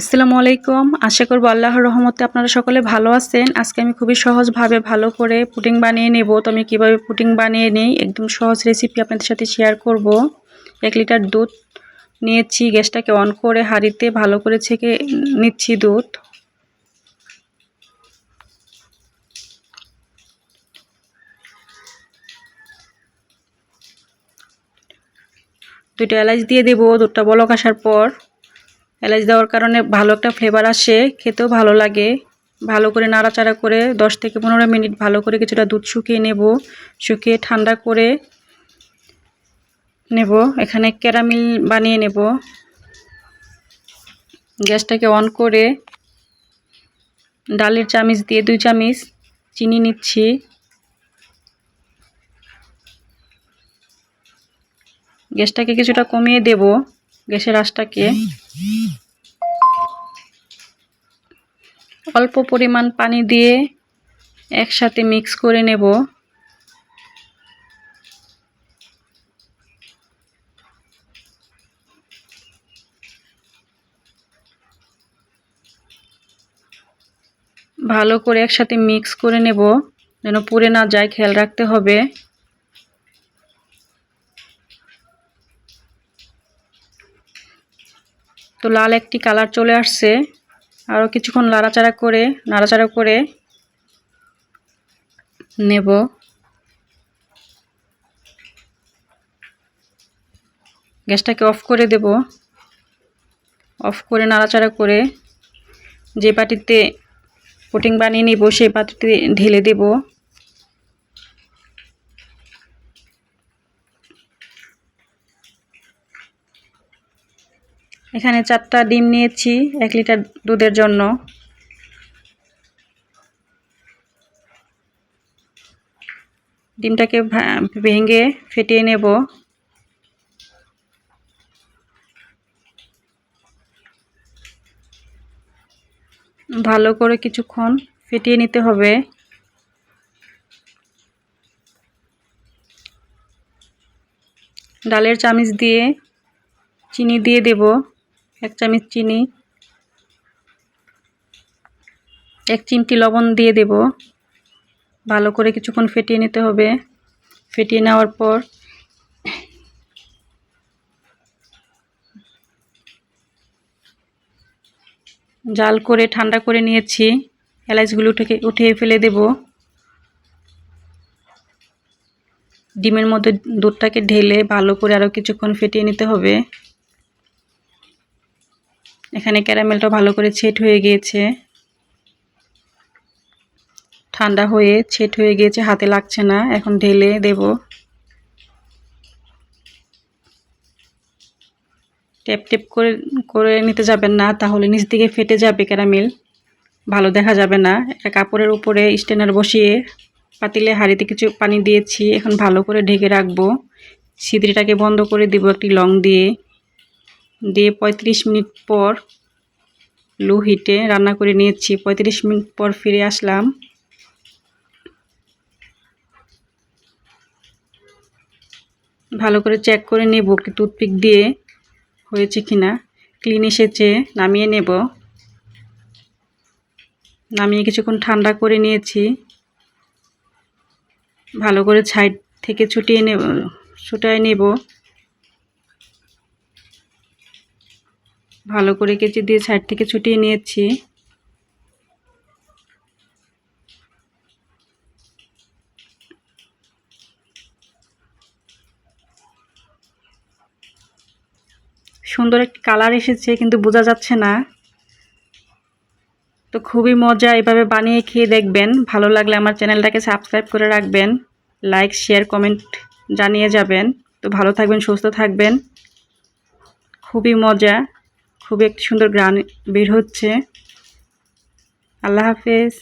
আসসালামু আলাইকুম। আশা করব আল্লাহর রহমতে আপনারা সকলে ভালো আছেন। আজকে আমি খুবই সহজভাবে ভালো করে পুটিং বানিয়ে নেব। তো আমি কীভাবে পুটিং বানিয়ে নিই, একদম সহজ রেসিপি আপনাদের সাথে শেয়ার করব। এক লিটার দুধ নিয়েছি, গ্যাসটাকে অন করে হাঁড়িতে ভালো করে ছেঁকে নিচ্ছি দুধ। দুইটা এলাচ দিয়ে দেবো, দুধটা বলক আসার পর। এলাচ দেওয়ার কারণে ভালো একটা ফ্লেভার আসে, খেতেও ভালো লাগে। ভালো করে নাড়াচাড়া করে দশ থেকে পনেরো মিনিট ভালো করে কিছুটা দুধ শুকিয়ে নেব, শুকিয়ে ঠান্ডা করে নেব। এখানে ক্যারামিল বানিয়ে নেব। গ্যাসটাকে অন করে ডালের চামিচ দিয়ে দুই চামিচ চিনি নিচ্ছি। গ্যাসটাকে কিছুটা কমিয়ে দেব। গ্যাসের আঁচটাকে অল্প পরিমাণ পানি দিয়ে একসাথে মিক্স করে নেব। ভালো করে একসাথে মিক্স করে নেব, যেন পুড়ে না যায়, খেয়াল রাখতে হবে। তো লাল একটি কালার চলে আসছে। আরও কিছুক্ষণ নাড়াচাড়া করে নাড়াচাড়া করে নেব। গ্যাসটাকে অফ করে দেব। অফ করে, নাড়াচাড়া করে যে পাটিতে পুটিং বানিয়ে নিব, সেই পাটিতে ঢেলে দেব। এখানে চারটা ডিম নিয়েছি, এক লিটার দুধের জন্য। ডিমটাকে ভেঙে ফেটিয়ে নেব। ভালো করে কিছুক্ষণ ফেটিয়ে নিতে হবে। ডালের চামিচ দিয়ে চিনি দিয়ে দেব। এক চামচ চিনি, এক চিমটি লবণ দিয়ে দেব। ভালো করে কিছুক্ষণ ফেটিয়ে নিতে হবে। ফেটিয়ে নেওয়ার পর জাল করে, ঠান্ডা করে নিয়েছি। এলাচগুলো উঠে, উঠিয়ে ফেলে দেব। ডিমের মধ্যে দুধটাকে ঢেলে ভালো করে আরও কিছুক্ষণ ফেটিয়ে নিতে হবে। এখানে ক্যারামেলটা ভালো করে ছেট হয়ে গিয়েছে। ঠান্ডা হয়ে ছেট হয়ে গিয়েছে, হাতে লাগছে না, এখন ঢেলে দেব। টেপ টেপ করে করে নিতে যাবেন না, তাহলে নিচ দিকে ফেটে যাবে ক্যারামেল। ভালো দেখা যাবে না। একটা কাপড়ের উপরে স্টেনার বসিয়ে পাতিলে হাঁড়িতে কিছু পানি দিয়েছি, এখন ভালো করে ঢেকে রাখব। সিদ্রিটাকে বন্ধ করে দিব একটি লং দিয়ে। দিয়ে ৩৫ মিনিট পর লো হিটে রান্না করে নিয়েছি। ৩৫ মিনিট পর ফিরে আসলাম। ভালো করে চেক করে নেব কি টুথপিক দিয়ে হয়েছে কিনা। ক্লিন এসেছে, নামিয়ে নেব। নামিয়ে কিছুক্ষণ ঠান্ডা করে নিয়েছি। ভালো করে সাইড থেকে ছুটিয়ে নেব, ছুটায় নেব। ভালো করে কেচি দিয়ে সাইড থেকে ছুটিয়ে নিয়েছি। সুন্দর একটি কালার এসেছে, কিন্তু বোঝা যাচ্ছে না। তো খুবই মজা এভাবে বানিয়ে খেয়ে দেখবেন। ভালো লাগলে আমার চ্যানেলটাকে সাবস্ক্রাইব করে রাখবেন, লাইক, শেয়ার, কমেন্ট জানিয়ে যাবেন। তো ভালো থাকবেন, সুস্থ থাকবেন। খুবই মজা। খুবই একটি সুন্দর গ্রান বের হচ্ছে। আল্লাহ হাফেজ।